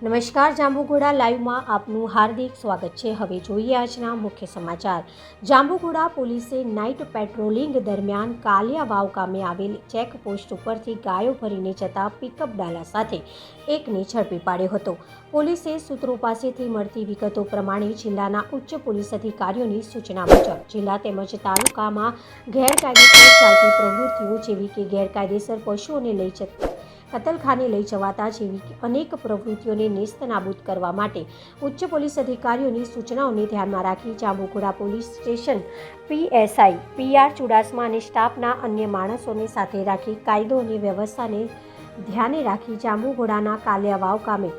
નમસ્કાર, જાંબુઘોડા લાઈવમાં આપનું હાર્દિક સ્વાગત છે. હવે જોઈએ આજના મુખ્ય સમાચાર. જાંબુઘોડા પોલીસે નાઇટ પેટ્રોલિંગ દરમિયાન કાલિયા વાવ ગામે આવેલ ચેકપોસ્ટ ઉપરથી ગાયો ભરીને જતા પિકઅપ ડાલા સાથે એકને ઝડપી પાડ્યો હતો. પોલીસે સૂત્રો પાસેથી મળતી વિગતો પ્રમાણે જિલ્લાના ઉચ્ચ પોલીસ અધિકારીઓની સૂચના મુજબ, જિલ્લા તેમજ તાલુકામાં ગેરકાયદેસર ચાલતી પ્રવૃત્તિઓ જેવી કે ગેરકાયદેસર પશુઓને લઈ જતા કતલખાને લઈ જવાતા જેવી અનેક પ્રવૃત્તિઓને નેસ્તનાબૂદ કરવા માટે ઉચ્ચ પોલીસ અધિકારીઓની સૂચનાઓને ધ્યાનમાં રાખી Jambughoda police station PSI PR Chudasama અને સ્ટાફના અન્ય માણસોને સાથે રાખી કાયદો અને વ્યવસ્થાને ધ્યાને રાખી જાંબુઘોડાના કાલિયા વાવ ગામે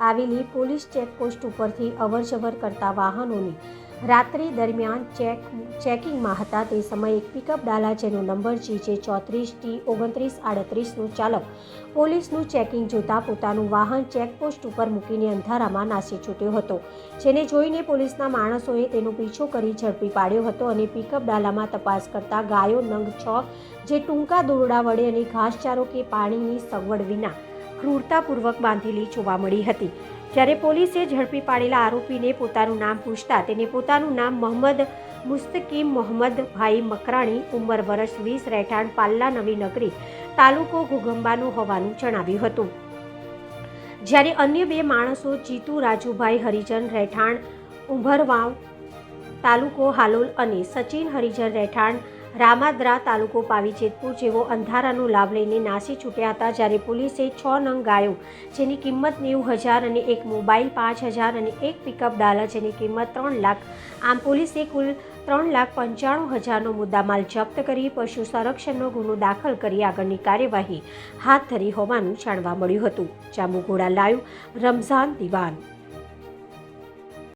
આવેલી પોલીસ ચેકપોસ્ટ ઉપરથી અવરજવર કરતા વાહનોની રાત્રિ દરમિયાન ચેક, ચેકિંગમાં હતા તે સમયે એક પિકઅપ ડાલા જેનો નંબર જી ચોત્રીસ ટી ઓગણત્રીસ આડત્રીસનું ચાલક પોલીસનું ચેકિંગ જોતા પોતાનું વાહન ચેકપોસ્ટ ઉપર મૂકીને અંધારામાં નાસી છૂટ્યો હતો, જેને જોઈને પોલીસના માણસોએ તેનો પીછો કરી ઝડપી પાડ્યો હતો અને પિકઅપ ડાલામાં તપાસ કરતા ગાયો નંગ છ જે ટૂંકા દોરડા વડે અને ઘાસચારો કે પાણીની સગવડ વિના ક્રૂરતાપૂર્વક બાંધેલી જોવા મળી હતી. જ્યારે પોલીસે ઝડપી પાડેલા આરોપીને પોતાનું નામ પૂછતા તેને પોતાનું નામ મોહમ્મદ મુસ્તકીમ મોહમ્મદ ભાઈ મકરાણી ઉંમર વર્ષ વીસ, રહેઠાણ પાલ્લા નવી નગરી, તાલુકો ઘુગંબાનું હોવાનું જણાવ્યું હતું. જ્યારે અન્ય બે માણસો જીતુ, રાજુભાઈ હરિજન, રહેઠાણ ઉંભરવાવ તાલુકો હાલોલ અને સચિન હરિજન, રહેઠાણ રામાદ્રા તાલુકો પાવી જેતપુર જેવો અંધારાનો લાભ લઈને નાસી છૂટ્યા હતા જ્યારે પોલીસે છ નંગ ગાયો, જેની કિંમત નેવું હજાર અને એક મોબાઈલ પાંચ હજાર અને એક પિકઅપ ડાલા જેની કિંમત ત્રણ લાખ, આમ પોલીસે કુલ ત્રણ લાખ પંચાણું હજારનો મુદ્દામાલ જપ્ત કરી પશુ સંરક્ષણનો ગુનો દાખલ કરી આગળની કાર્યવાહી હાથ ધરી હોવાનું જાણવા મળ્યું હતું. જાંબુઘોડા લાઈવ રમઝાન દિવાન.